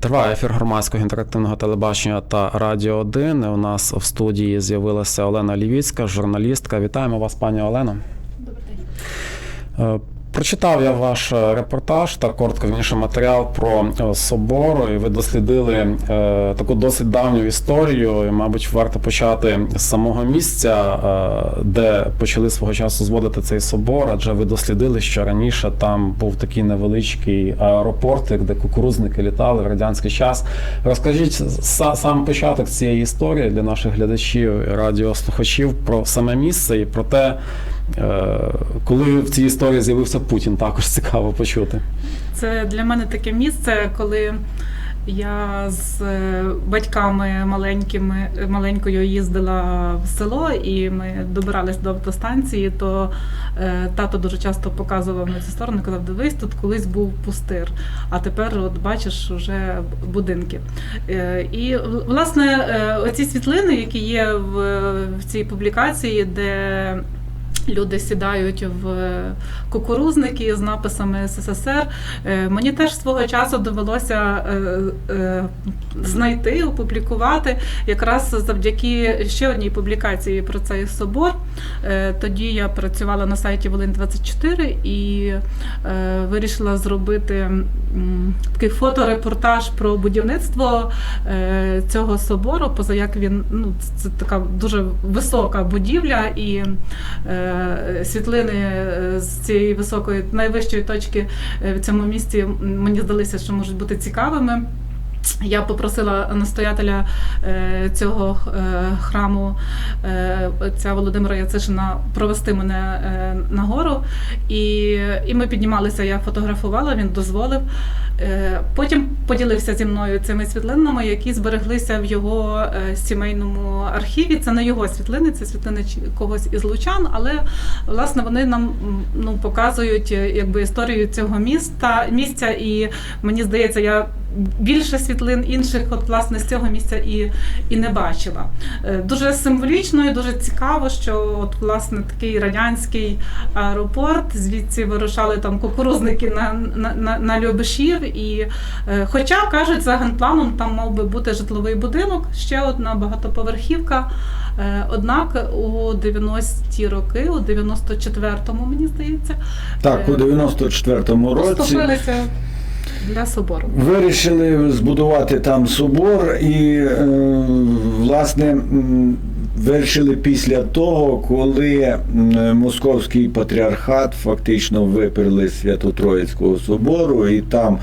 Триває ефір громадського інтерактивного телебачення та Радіо 1. У нас в студії з'явилася Олена Лівіцька, журналістка. Вітаємо вас, пані Олено. Добрий день. Прочитав я ваш е, репортаж та коротко вірніше матеріал про е, собор, і ви дослідили е, таку досить давню історію. І, мабуть, варто почати з самого місця, е, де почали свого часу зводити цей собор, адже ви дослідили, що раніше там був такий невеличкий аеропортик, де кукурузники літали в радянський час. Розкажіть са- сам початок цієї історії для наших глядачів радіослухачів про саме місце і про те. Е, Коли в цій історії з'явився Путін, також цікаво почути. Це для мене таке місце, коли я з е, батьками маленькими, маленькою їздила в село, і ми добирались до автостанції, то е, тато дуже часто показував на цю сторону, казав, дивись, тут колись був пустир, а тепер от бачиш вже будинки. Е, І власне е, оці світлини, які є в, в цій публікації, де Люди сідають в кукурузники з написами СССР. Е, Мені теж свого часу довелося е, е, знайти, опублікувати якраз завдяки ще одній публікації про цей собор. Е, Тоді я працювала на сайті Волинь 24 і е, вирішила зробити такий фоторепортаж про будівництво е, цього собору, поза як він ну, це така дуже висока будівля і. Світлини з цієї високої найвищої точки в цьому місті м, мені здалися, що можуть бути цікавими. Я попросила настоятеля е, цього е, храму е, отця Володимира Яцишина провести мене е, на. І, і ми піднімалися, я фотографувала, він дозволив. Потім поділився зі мною цими світлинами, які збереглися в його сімейному архіві. Це не його світлини, це світлини когось із лучан, але власне вони нам ну, показують якби історію цього міста місця. І мені здається, я більше світлин інших, от власне з цього місця і, і не бачила. Е, Дуже символічно і дуже цікаво, що от власне такий радянський аеропорт, звідси вирушали там кукурузники на, на, на, на Любешів. І, е, хоча кажуть, за генпланом там мав би бути житловий будинок, ще одна багатоповерхівка. Е, Однак у 90-ті роки, у 94-му, мені здається, Так, у 94-му році для собору. вирішили збудувати там собор і, е, власне, вирішили після того, коли Московський патріархат фактично виперли Свято-Троїцького собору, і там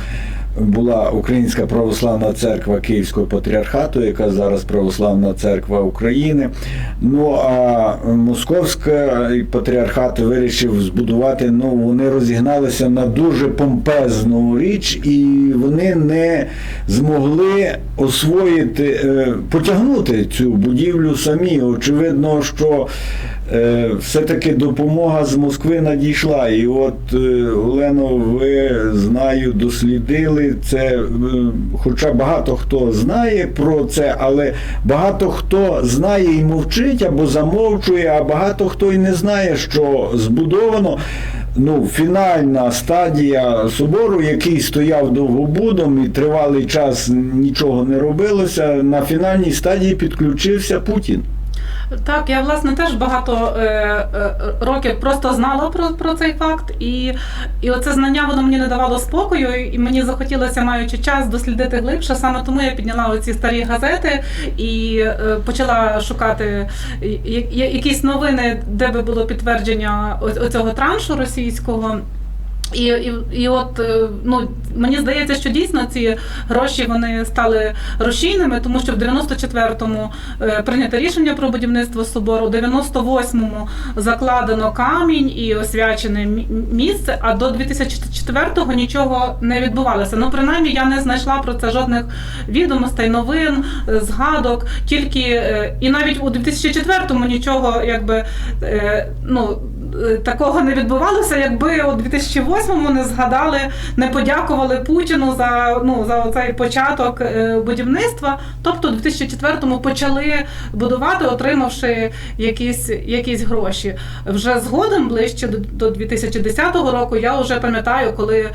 була Українська православна церква Київського патріархату, яка зараз Православна церква України. Ну а Московський патріархат вирішив збудувати. Ну вони розігналися на дуже помпезну річ, і вони не змогли освоїти, е, потягнути цю будівлю самі. Очевидно, що е, все-таки допомога з Москви надійшла. І от, е, Олено, ви знаю, дослідили це. е, Хоча багато хто знає про це, але багато хто знає і мовчить або замовчує, а багато хто і не знає, що збудовано. Ну, фінальна стадія собору, який стояв довгобудом і тривалий час нічого не робилося. На фінальній стадії підключився Путін. Так, я власне теж багато е, е, років просто знала про, про цей факт, і, і оце знання воно мені не давало спокою, і мені захотілося, маючи час, дослідити глибше. Саме тому я підняла оці старі газети і е, почала шукати якісь новини, де би було підтвердження оцього траншу російського. І, і, і от е, ну мені здається, що дійсно ці гроші вони стали рушійними, тому що в 94-му е, прийнято рішення про будівництво собору, в 98-му закладено камінь і освячене місце. А до 2004-го нічого не відбувалося. Ну принаймні я не знайшла про це жодних відомостей, новин, е, згадок. Тільки і навіть у 2004-му нічого, якби ну. Такого не відбувалося, якби у 2008-му не згадали, не подякували Путіну за ну за цей початок е, будівництва. Тобто, у 2004-му почали будувати, отримавши якісь, якісь гроші. Вже згодом, ближче до, до 2010 року, я вже пам'ятаю, коли.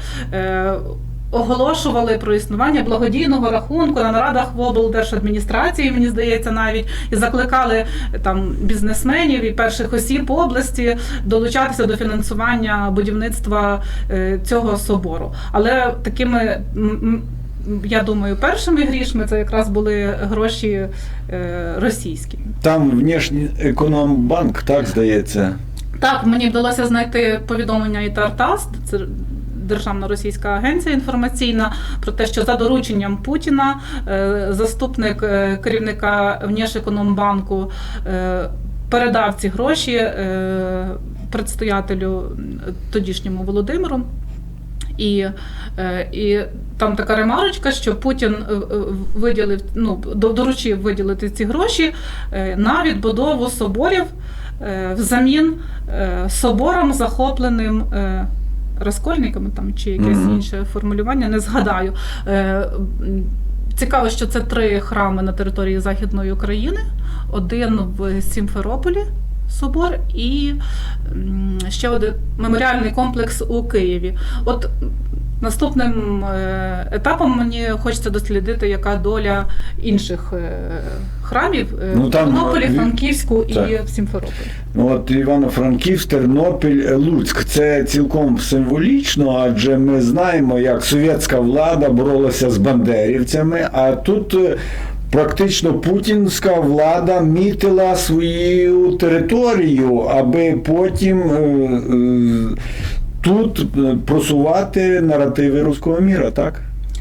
Оголошували про існування благодійного рахунку на нарадах в облдержадміністрації, мені здається, навіть і закликали там бізнесменів і перших осіб області долучатися до фінансування будівництва е, цього собору. Але такими. Я думаю, першими грішми це якраз були гроші е, російські. Там внешній економбанк, так здається. Так, мені вдалося знайти повідомлення і Тартаст, це Державна російська агенція інформаційна, про те, що за дорученням Путіна е, заступник е, керівника Внешекономбанку е, передав ці гроші предстоятелю тодішньому Володимиру. І, і там така ремарочка, що Путін виділив, ну, доручив виділити ці гроші на відбудову соборів взамін соборам, захопленим розкольниками там, чи якесь Мгм. інше формулювання, не згадаю. Е, Цікаво, що це три храми на території Західної України, один в Сімферополі. Собор і ще один меморіальний комплекс у Києві. От наступним е, етапом мені хочеться дослідити, яка доля інших е, храмів е, Ну, там, Тернополі, Франківську і так. в Сімферополі. Ну, От Івано-Франківськ, Тернопіль, Луцьк. Це цілком символічно, адже ми знаємо, як совєтська влада боролася з бандерівцями, а тут практично путінська влада мітила свою територію, аби потім тут е, просувати наративи руського міра, так?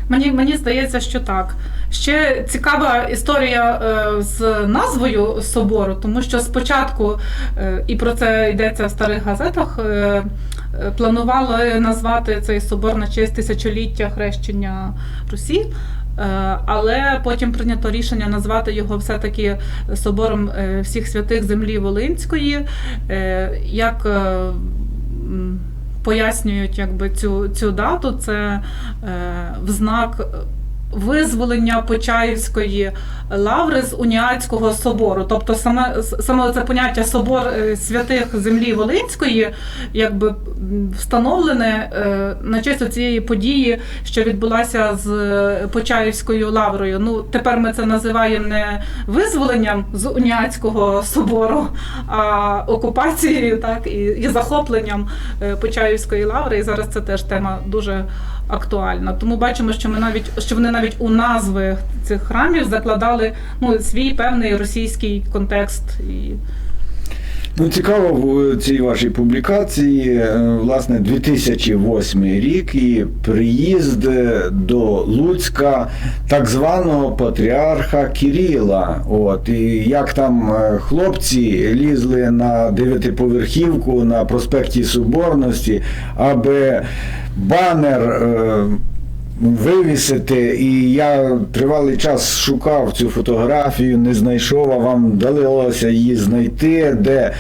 Мені, мені здається, що так. Ще цікава історія е, з назвою собору, тому що спочатку, е, і про це йдеться в старих газетах, планували назвати цей собор на честь тисячоліття хрещення Русі. Але потім прийнято рішення назвати його все-таки собором всіх святих землі Волинської, як пояснюють якби, цю, цю дату, це е, в знак визволення Почаївської лаври з Уніатського собору. Тобто саме, саме це поняття собор е, святих землі Волинської якби встановлене е, на честь цієї події, що відбулася з е, Почаївською лаврою. Ну, тепер ми це називаємо не визволенням з Уніатського собору, а окупацією, так, і, і захопленням Почаївської лаври. І зараз це теж тема дуже актуальна. Тому бачимо, що ми навіть що вони навіть у назви цих храмів закладали ну, свій певний російський контекст. І Ну, цікаво в цій вашій публікації, е, власне, 2008 рік і приїзд до Луцька так званого патріарха Кирила. От, і як там е, хлопці лізли на дев'ятиповерхівку на проспекті Соборності, аби банер. е, Вивісити, і я тривалий час шукав цю фотографію, не знайшов, а вам вдалося її знайти, де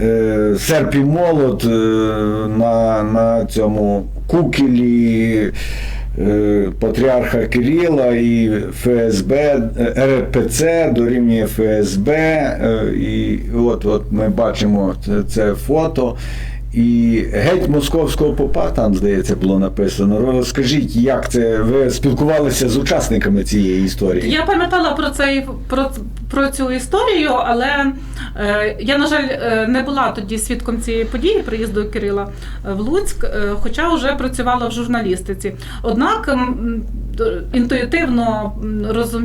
е, серп і молот е, на, на цьому кукілі патріарха Кирила і ФСБ, РПЦ дорівнює ФСБ. І от, от ми бачимо це, це фото. І геть московського попа там, здається, було написано. Розкажіть, як це ви спілкувалися з учасниками цієї історії? Я пам'ятала про цей про, про цю історію, але я, на жаль, е, не була тоді свідком цієї події приїзду Кирила в Луцьк, е, хоча вже працювала в журналістиці. Однак інтуїтивно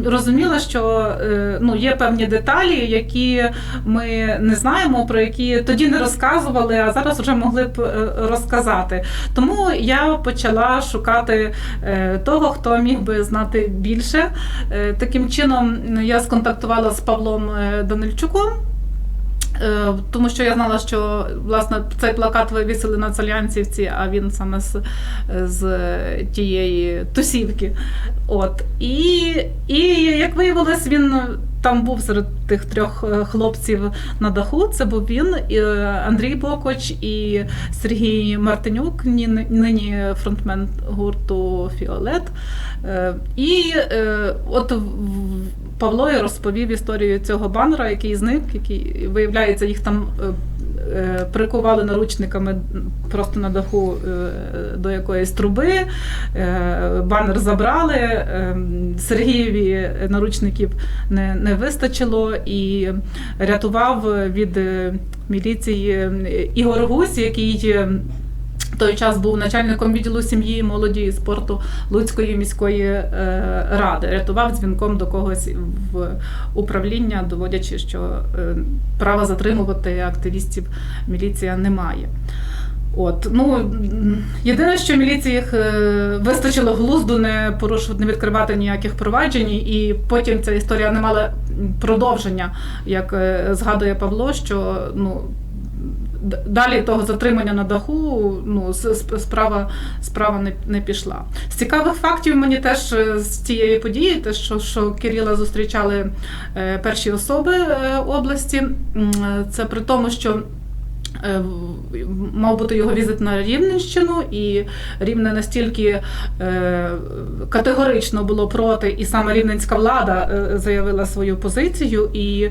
розуміла, що е, ну, є певні деталі, які ми не знаємо, про які тоді не розказували, а зараз вже могли б е, розказати. Тому я почала шукати е, того, хто міг би знати більше. Е, Таким чином я сконтактувала з Павлом е, Данильчуком. Е, Тому що я знала, що власне цей плакат вивісили на Цалянцівці, а він саме з, з тієї тусівки. От. І, і як виявилось, він там був серед тих трьох е, хлопців на даху. Це був він, е, Андрій Бокоч і Сергій Мартинюк, ні- нині фронтмен гурту Фіолет. І от Павло розповів історію цього банера, який зник, який виявляється, їх там е, е, прикували наручниками просто на даху е, до якоїсь труби. Банер забрали. Сергієві наручників не, не вистачило і рятував від міліції Ігор Гусь, який. Той час був начальником відділу сім'ї, молоді і спорту Луцької міської е, ради. Рятував дзвінком до когось в управління, доводячи, що е, права затримувати активістів міліція не має. От, ну єдине, що міліції е, вистачило глузду не порушувати, не відкривати ніяких проваджень, і потім ця історія не мала продовження, як згадує Павло, що ну. Далі того затримання на даху ну, справа, справа не, не пішла. З цікавих фактів мені теж е, з цієї події, те, що, що Кирила зустрічали е, перші особи е, області, це при тому, що Мав бути його візит на Рівненщину, і Рівне настільки е, категорично було проти, і саме рівненська влада е, заявила свою позицію і,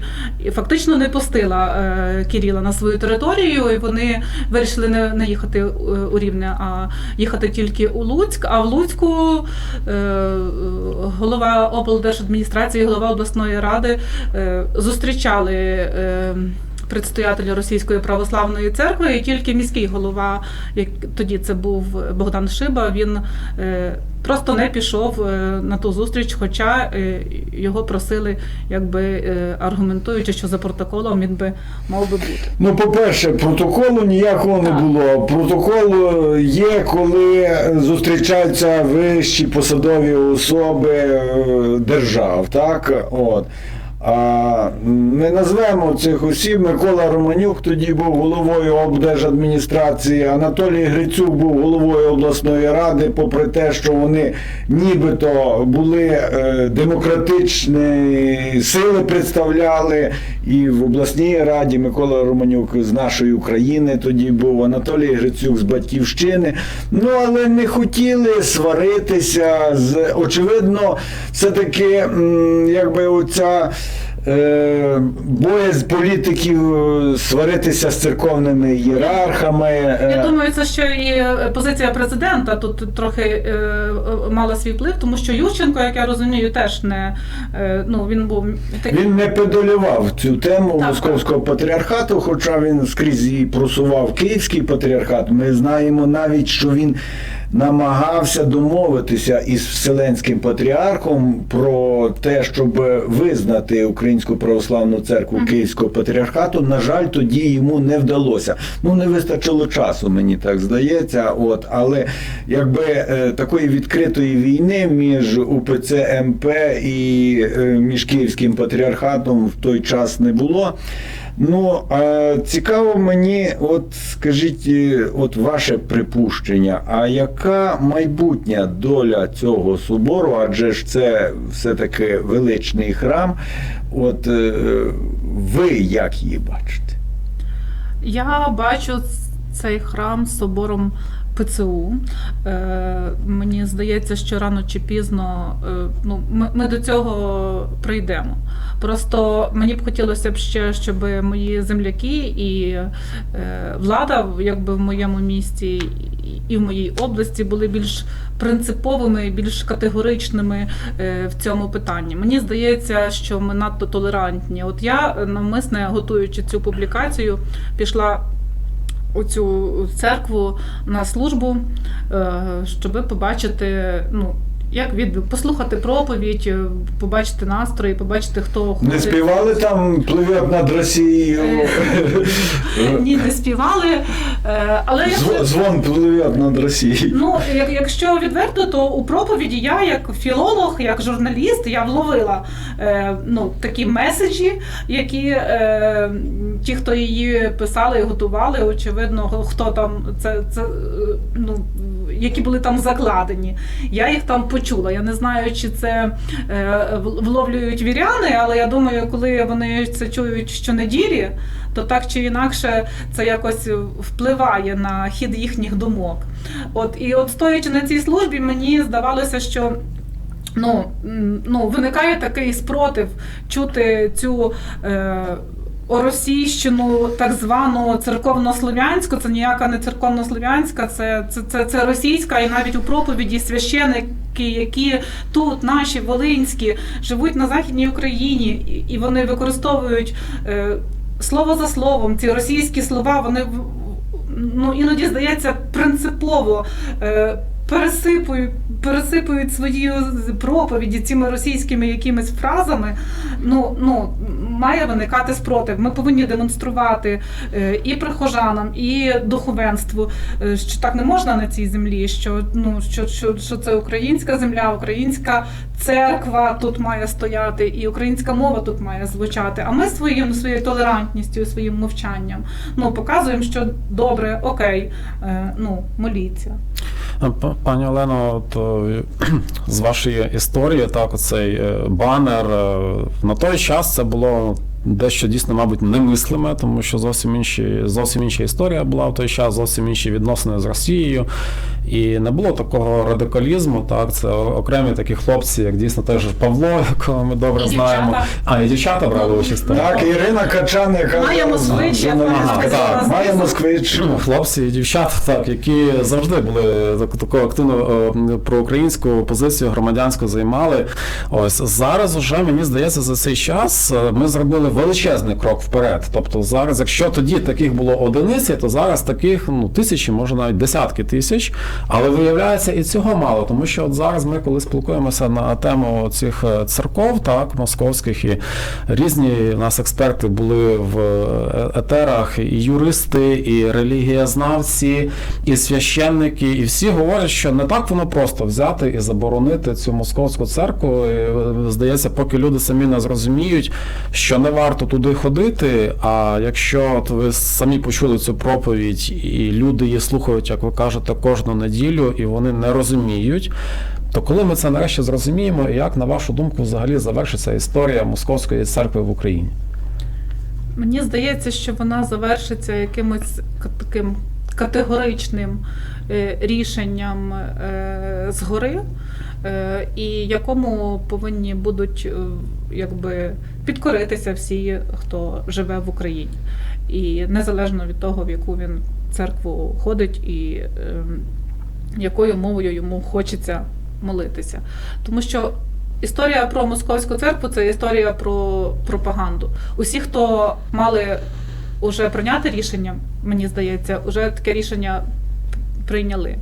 фактично не пустила е, Кирила на свою територію. І вони вирішили не, їхати е, у Рівне, а їхати тільки у Луцьк. А в Луцьку е, голова облдержадміністрації, голова обласної ради е, зустрічали. Предстоятеля Російської православної церкви, і тільки міський голова, як тоді це був Богдан Шиба, він е, просто не пішов е, на ту зустріч, хоча е, його просили, якби аргументуючи, що за протоколом він би мав би бути. Ну, по-перше, протоколу ніякого не було. Протокол є, коли зустрічаються вищі посадові особи держав, так? От. А ми назвемо цих осіб. Микола Романюк тоді був головою облдержадміністрації, Анатолій Грицюк був головою обласної ради, попри те, що вони нібито були е, демократичні сили представляли і в обласній раді Микола Романюк з нашої України тоді був Анатолій Грицюк з батьківщини. Ну але не хотіли сваритися з очевидно, все-таки якби оця. Е, боязнь політиків е, сваритися з церковними ієрархами. е, Я думаю, це ще і позиція президента тут трохи мала свій вплив, тому що Ющенко, як я розумію, теж не ну він був такий. Він не педалював цю тему Так. московського патріархату, хоча він скрізь і просував київський патріархат. Ми знаємо навіть, що він намагався домовитися із Вселенським патріархом про те, щоб визнати Українську православну церкву Київського патріархату. На жаль, тоді йому не вдалося. Ну не вистачило часу, мені так здається. От, але якби е, такої відкритої війни між УПЦ МП і е, між Київським патріархатом в той час не було. Ну, а цікаво мені, от скажіть, е, от ваше припущення, а яка майбутня доля цього собору? Адже ж це все-таки величний храм. От е, ви як її бачите? Я бачу цей храм собором ПЦУ. Е, мені здається, що рано чи пізно е, ну, ми, ми до цього прийдемо. Просто мені б хотілося б ще, щоб мої земляки і е, влада, якби в моєму місті і- в моїй області були більш принциповими, більш категоричними в цьому питанні. Мені здається, що ми надто толерантні. От я навмисне готуючи цю публікацію, пішла у цю церкву на службу, е, щоб побачити, ну. Як відгук, послухати проповідь, е, побачити настрої, побачити, хто Не співали там пливет над Росією? Ні, не співали. Е, Але Звон пливет над Росією. Ну, як, якщо відверто, то у проповіді я, як філолог, як журналіст, я вловила е, ну, такі меседжі, які е, ті, хто її писали і готували, очевидно, хто там це, це е, ну, які були там закладені. Я їх там почула. Я не знаю, чи це е, вловлюють віряни, але я думаю, коли вони це чують щонеділі, то так чи інакше це якось впливає на хід їхніх думок. От і от стоячи на цій службі, мені здавалося, що. Ну, ну, виникає такий спротив чути цю е, оросійщину, так звану церковнослов'янську, це ніяка не церковнослов'янська, це, це, це, це російська, і навіть у проповіді священики, які тут, наші волинські, живуть на Західній Україні, і- вони використовують е, слово за словом, ці російські слова, вони ну, іноді здається принципово. Е, Пересипують, пересипують свої проповіді цими російськими якимись фразами. Ну, ну має виникати спротив. Ми повинні демонструвати е, і прихожанам, і духовенству, е, що так не можна на цій землі. Що ну що, що, що це українська земля, українська церква тут має стояти, і українська мова тут має звучати. А ми своїм своєю толерантністю, своїм мовчанням ну показуємо, що добре, окей, е, ну моліться. П- Пані Олено, от, е, з вашої історії, так, оцей е, банер. е, На той час це було дещо дійсно, мабуть, немислиме, тому що зовсім інші, зовсім інша історія була в той час, зовсім інші відносини з Росією. І не було такого радикалізму. Так, це окремі такі хлопці, як дійсно теж Павло, якого ми добре І знаємо. дівчата. А, і дівчата брали участь. так. Так, Ірина Качан, яка Має москвич, журналістка. Так, має москвич. Ну, Хлопці і дівчата, так, які завжди були так- таку активну е, проукраїнську позицію громадянську займали. Ось зараз уже мені здається, за цей час е, ми зробили величезний крок вперед. Тобто, зараз, якщо тоді таких було одиниці, то зараз таких ну тисячі, може навіть десятки тисяч. Але виявляється, і цього мало, тому що от зараз ми, коли спілкуємося на тему цих е, церков, так московських, і різні у нас експерти були в е, етерах, і юристи, і релігієзнавці, і священники, і всі говорять, що не так воно просто взяти і заборонити цю московську церкву. І, е, здається, поки люди самі не зрозуміють, що не варто туди ходити. А якщо от ви самі почули цю проповідь, і люди її слухають, як ви кажете, кожну неділю, і вони не розуміють. То коли ми це нарешті зрозуміємо, як на вашу думку взагалі завершиться історія московської церкви в Україні? Мені здається, що вона завершиться якимось таким категоричним е, рішенням е, згори, е, і якому повинні будуть якби підкоритися всі, хто живе в Україні. І незалежно від того, в яку він церкву ходить і ем, якою мовою йому хочеться молитися. Тому що історія про московську церкву це історія про пропаганду. Усі, хто мали вже прийняти рішення, мені здається, вже таке рішення прийняли.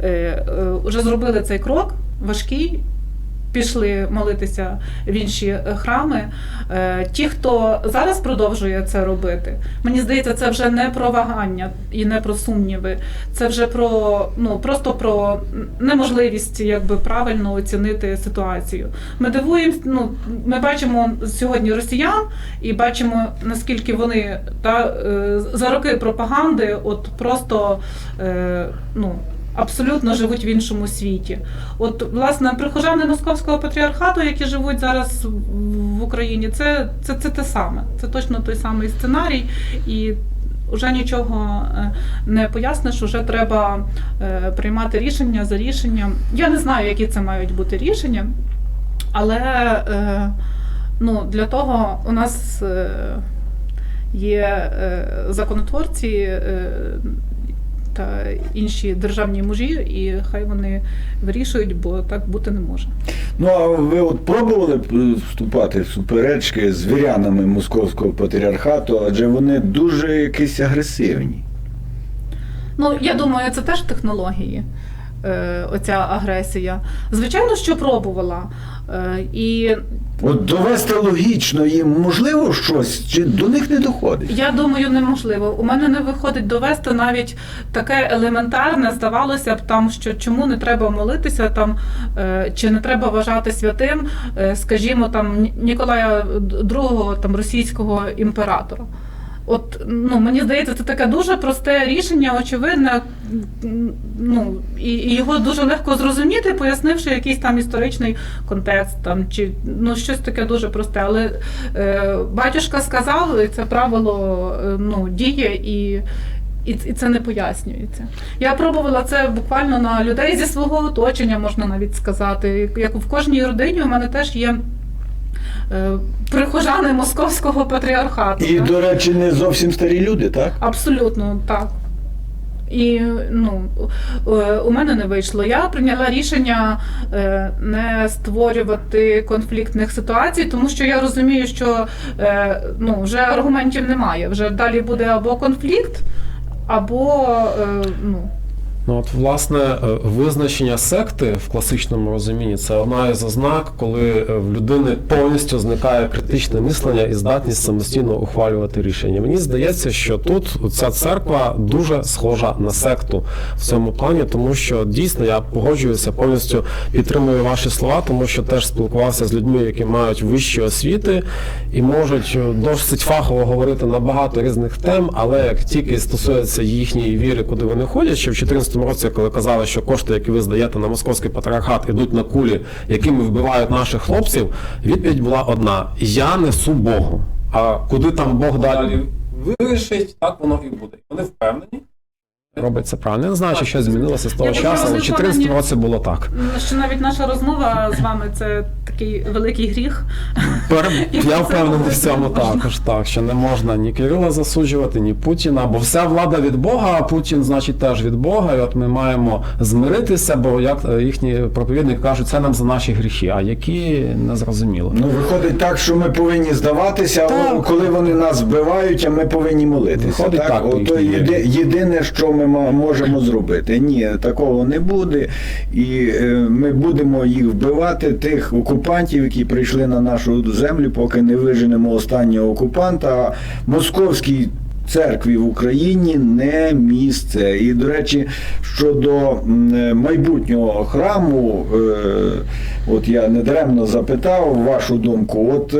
Е, е, зробили цей крок важкий. Пішли молитися в інші е, храми. Е, Ті, хто зараз продовжує це робити, мені здається, це вже не про вагання і не про сумніви. Це вже про ну просто про неможливість якби правильно оцінити ситуацію. Ми дивуємось, ну ми бачимо сьогодні росіян і бачимо наскільки вони та е, за роки пропаганди, от просто ну. Абсолютно живуть в іншому світі. От, власне, прихожани Московського патріархату, які живуть зараз в- Україні, це, це, це те саме. Це точно той самий сценарій, і вже нічого е, не поясниш, вже треба е, приймати рішення за рішенням. Я не знаю, які це мають бути рішення, але е, ну, для того у нас є законотворці. Та інші державні мужі, і хай вони вирішують, бо так бути не може. Ну, а ви от пробували е, вступати в суперечки з вірянами московського патріархату, адже вони дуже якісь агресивні. Ну, я думаю, це теж технології. е, Оця агресія. Звичайно, що пробувала. Е, І От довести логічно їм можливо щось, чи до них не доходить? я думаю, неможливо. У мене не виходить довести навіть таке елементарне, здавалося б, там що чому не треба молитися, там е, чи не треба вважати святим, е, скажімо, там Ніколая II, там російського імператора. От ну мені здається, це таке дуже просте рішення, очевидне. Ну і, і його дуже легко зрозуміти, пояснивши якийсь там історичний контекст, там чи ну щось таке дуже просте. Але е, батюшка сказав, і це правило е, ну діє і. І, і це не пояснюється. Я пробувала це буквально на людей зі свого оточення, можна навіть сказати. Як в кожній родині у мене теж є прихожани московського патріархату. І, так. до речі, не зовсім старі люди, так? Абсолютно так. І ну, е, у мене не вийшло. Я прийняла рішення е, не створювати конфліктних ситуацій, тому що я розумію, що е, ну, вже аргументів немає. Вже далі буде або конфлікт, або е, ну, Ну от власне е, визначення секти в класичному розумінні це одна із ознак, коли е, в людини повністю зникає критичне мислення і здатність самостійно ухвалювати рішення. Мені здається, що тут ця церква дуже схожа на секту в цьому плані, тому що дійсно я погоджуюся, повністю підтримую ваші слова, тому що теж спілкувався з людьми, які мають вищі освіти і можуть е, досить фахово говорити на багато різних тем, але як тільки стосується їхньої віри, куди вони ходять, ще в 2014 році, коли казали, що кошти, які ви здаєте на московський патріархат, ідуть на кулі, якими вбивають наших хлопців, відповідь була одна: я несу Богу. А куди там Бог далі вирішить, так воно і буде. Вони впевнені. Робиться правильно. Я не знаю, чи щось змінилося з того Я часу, але в думаю, 2014 році було так. що навіть наша розмова з вами це такий великий гріх. Пер... І Я це впевнений в цьому можна. також, так, що не можна ні Кирила засуджувати, ні Путіна, бо вся влада від Бога, а Путін, значить, теж від Бога. І от ми маємо змиритися, бо як е, їхні проповідники кажуть, це нам за наші гріхи, а які не зрозуміло. Ну, виходить так, що ми повинні здаватися, Так. коли вони нас вбивають, а ми повинні молитися. Виходить так, по Ото їхній єди, єдине, що ми ма- можемо зробити. Ні, такого не буде. І е, ми будемо їх вбивати, тих окупантів, які прийшли на нашу землю, поки не виженемо останнього окупанта. А Московській церкві в Україні не місце. І, до речі, щодо е, майбутнього храму, е, от я недаремно запитав вашу думку. От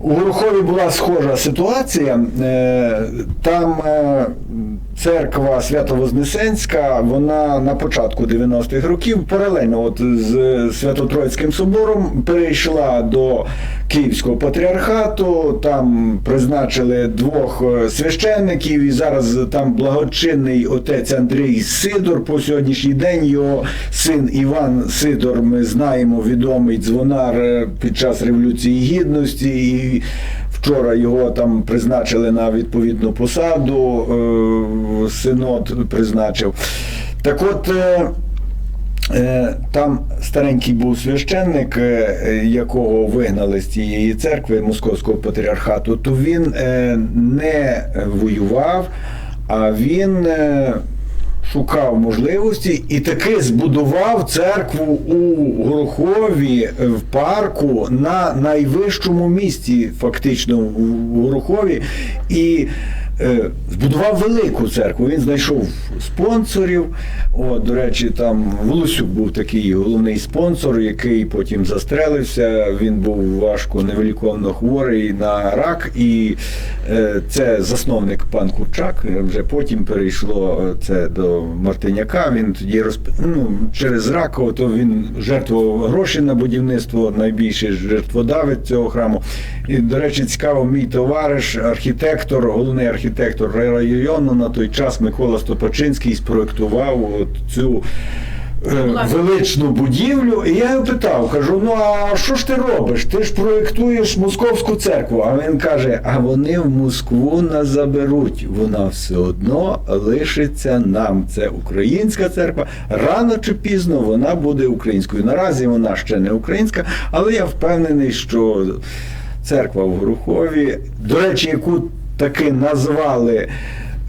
у Горохові була схожа ситуація. Там церква Свято-Вознесенська, вона на початку 90-х років паралельно от з Свято-Троїцьким собором перейшла до Київського патріархату. Там призначили двох е, священників, і зараз там благочинний отець Андрій Сидор. По сьогоднішній день його син Іван Сидор, ми знаємо, відомий дзвонар е, під час Революції Гідності. І Вчора його там призначили на відповідну посаду, е, синод призначив. Так от. е, Е, Там старенький був священник, якого вигнали з цієї церкви Московського патріархату, то він не воював, а він шукав можливості і таки збудував церкву у Горохові е, в парку на найвищому місці, фактично в Горохові. І збудував велику церкву. Він знайшов спонсорів. От, до речі, там Волосюк був такий головний спонсор, який потім застрелився. Він був важко невиліковно хворий на рак, і е, це засновник пан Курчак. Вже потім перейшло е, це до Мартиняка. Він тоді розп... ну, через рак, то він жертвував гроші на будівництво, найбільший жертводавець цього храму. І, до речі, цікаво, мій товариш, архітектор, головний архітектор району на той час Микола Стопачинський спроектував от цю. е, Величну будівлю, і я його питав, кажу: ну а що ж ти робиш? Ти ж проєктуєш московську церкву. А він каже: а вони в Москву нас заберуть. Вона все одно лишиться нам. Це українська церква. Рано чи пізно вона буде українською. Наразі вона ще не українська, але я впевнений, що церква в Горохові, до речі, яку таки назвали.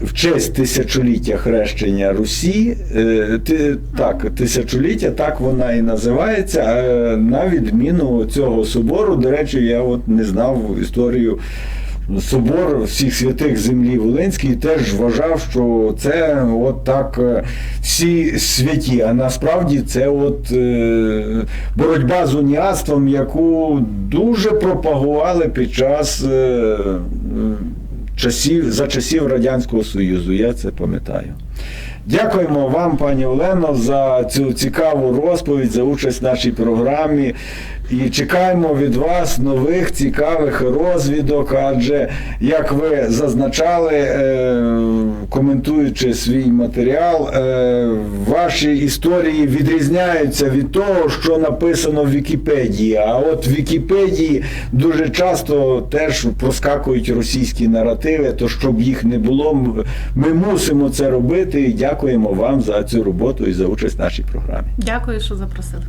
В честь тисячоліття хрещення Русі, е, так, тисячоліття, так вона і називається. Е, На відміну цього собору, до речі, я от не знав історію. Собор всіх святих землі Волинській теж вважав, що це от так е, всі святі. А насправді це от боротьба з уніатством, яку дуже пропагували під час. Часів за часів Радянського Союзу. Я це пам'ятаю. Дякуємо вам, пані Олено, за цю цікаву розповідь, за участь в нашій програмі. І чекаємо від вас нових цікавих розвідок, адже, як ви зазначали, е, коментуючи свій матеріал, е, ваші історії відрізняються від того, що написано в Вікіпедії. А от в Вікіпедії дуже часто теж проскакують російські наративи, то щоб їх не було, ми мусимо це робити. Дякуємо вам за цю роботу і за участь в нашій програмі. Дякую, що запросили.